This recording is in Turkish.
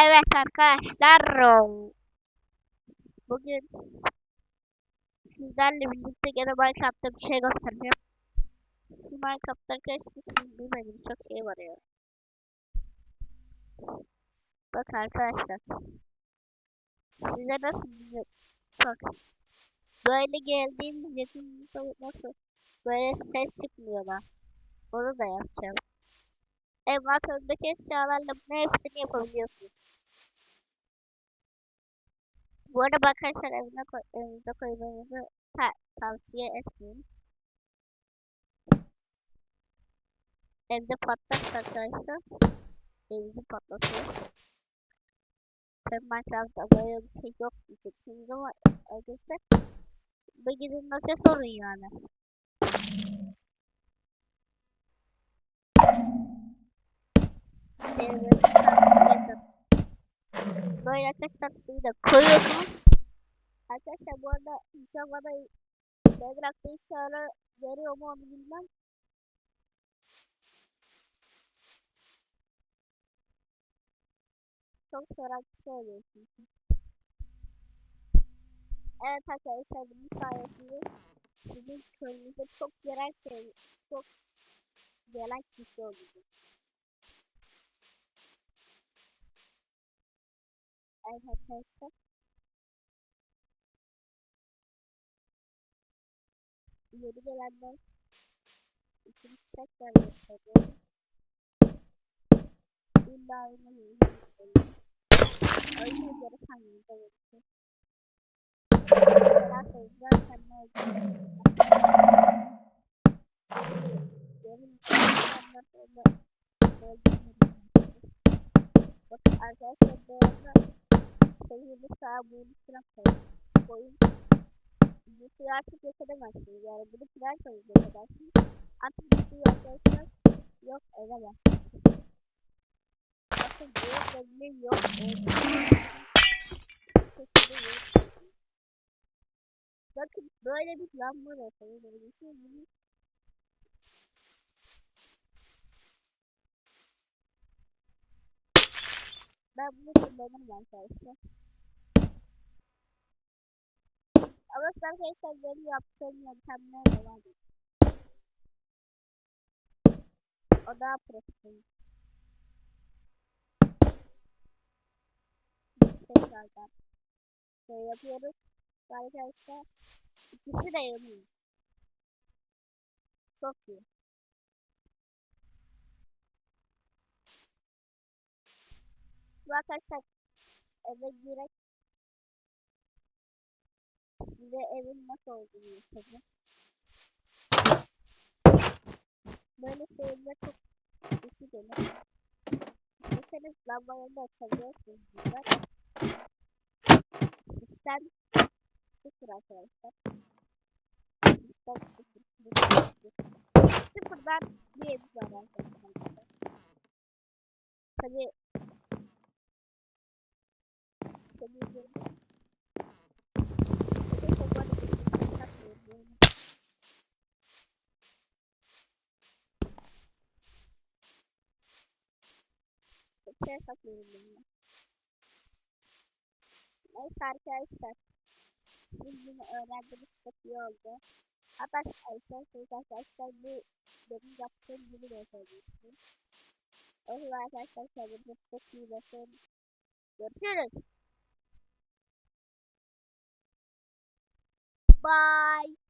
Evet arkadaşlar. Bugün sizlerle birlikte gene Minecraft'ta bir şey göstereceğim. Siz Minecraft'ta arkadaşlar siz bilmediğiniz çok şey var ya. Bak arkadaşlar. Size nasıl bir- bak. Böyle geldiğimiz yakınımızda nasıl böyle ses çıkmıyor da. Onu da yapacağım. Envantördeki eşyalarla bunun hepsini yapabiliyorsunuz. Bu arada arkadaşlar evine koy, evinize koymanızı ta tavsiye etmiyorum. Evde patlarsa arkadaşlar evinizi patlatıyor. Sen Minecraft'ta böyle bir şey yok diyeceksiniz ama arkadaşlar bu gidin nasıl sorun yani. Tavsiye ederim. Böyle arkadaşlar suyu da koyuyorsunuz. Arkadaşlar bu arada inşallah da Bedrock'ta inşallah veriyor mu onu bilmem. Çok soran bir şey oluyor çünkü. Evet arkadaşlar bunun sayesinde sizin köyünüze çok gelen şey, çok gelen kişi olacak. Evet arkadaşlar. Yeni gelenler için tekrar gösteriyorum. İlla oynamayı yüzden geri kendine öldürüyorum. Benim insanlar öyle öldürmüyorum. Bakın arkadaşlar bu arada sevgili sağa bunu falan koyun. Bu suyu artık yok edemezsiniz. Yani bunu koyun yok edersiniz. Artık bu suyu arkadaşlar yok edemezsiniz. Bakın bu belli yok. Bakın böyle bir lamba da yapalım. Böyle bir şey Ben bunu kullanırım arkadaşlar. Ama arkadaşlar benim yaptığım yöntemlere devam edin. O daha pratik. Tekrardan şey yapıyoruz. Arkadaşlar ikisi de yanıyor. Çok iyi. Bu arkadaşlar eve girek size evin nasıl olduğunu göstereceğim. Böyle şeyler çok kişi gelir. İsterseniz lambalarını da açabiliyorsunuz burada. Sistem sıfır arkadaşlar. Sistem sıfır. Sıfırdan bir ev var arkadaşlar. Tabii Şey saklıyorum bunu. Neyse arkadaşlar. Siz bunu öğrendiniz çok iyi oldu. Arkadaşlar, arkadaşlar bu benim yaptığım gibi de yapabilirsiniz. O zaman arkadaşlar kendinize çok iyi bakın. Görüşürüz. Bye.